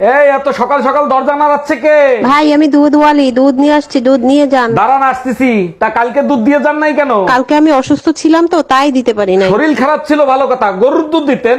এই এত সকাল সকাল দরজা নাড়াচ্ছে কে? ভাই আমি দুধ ওয়ালি দুধ নিয়ে আসছি দুধ নিয়ে যান। দাঁড়ান আসতেছি। তা কালকে দুধ দিয়ে যান নাই কেন? কালকে আমি অসুস্থ ছিলাম তো তাই দিতে পারি নাই। শরীর খারাপ ছিল ভালো কথা। গরুর দুধ দিতেন।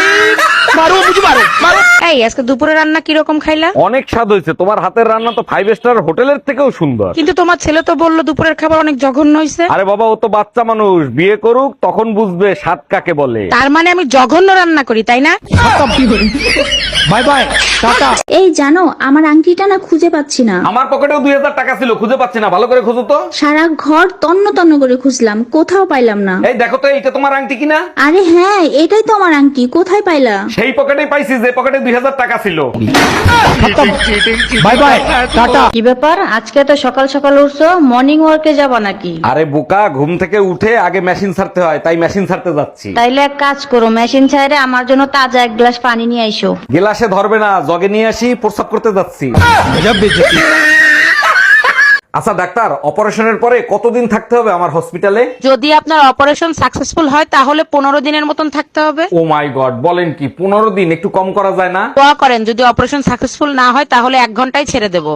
এই আজকে দুপুরে রান্না কীরকম খাইলা? অনেক স্বাদ হয়েছে। তোমার হাতের রান্না তো ফাইভ স্টার হোটেলের থেকেও সুন্দর। কিন্তু তোমার ছেলে তো বলল দুপুরের খাবার অনেক জঘন্য হয়েছে আরে বাবা ও তো বাচ্চা মানুষ বিয়ে করুক তখন বুঝবে স্বাদ কাকে বলে। তার মানে আমি জঘন্য রান্না করি তাই না? Bye bye tata. এই জানো আমার আংটিটা না খুঁজে পাচ্ছি না। আমার পকেটেও দুই হাজার টাকা ছিল খুঁজে পাচ্ছি না। ভালো করে খুঁজো তো। সারা ঘর তন্ন তন্ন করে খুঁজলাম কোথাও পাইলাম না। এই দেখো তো এইটা তোমার আংটি কিনা? আরে হ্যাঁ এটাই তো আমার আংটি কোথায় পাইলা? সেই পকেটেই পাইছি যে পকেটে দুই হাজার টাকা ছিল। কি ব্যাপার? আজকে তো সকাল সকাল উঠছো? মর্নিং ওয়ার্কে যাবা নাকি? আরে বোকা ঘুম থেকে উঠে আগে মেশিন ছাড়তে হয় তাই মেশিন ছাড়তে যাচ্ছি। তাইলে এক কাজ করো মেশিন আমার জন্য তাজা এক গ্লাস পানি নিয়ে আইসো। গ্লাসে ধরবে না জগে নিয়ে আসি প্রস্রাব করতে যাচ্ছি। আচ্ছা ডাক্তার অপারেশনের পরে কতদিন থাকতে হবে আমার হসপিটালে? যদি আপনার অপারেশন সাকসেসফুল হয় তাহলে পনেরো দিনের মতন থাকতে হবে। ও মাই গড বলেন কি পনেরো দিন একটু কম করা যায় না? দোয়া করেন যদি অপারেশন সাকসেসফুল না হয় তাহলে এক ঘন্টায় ছেড়ে দেবো।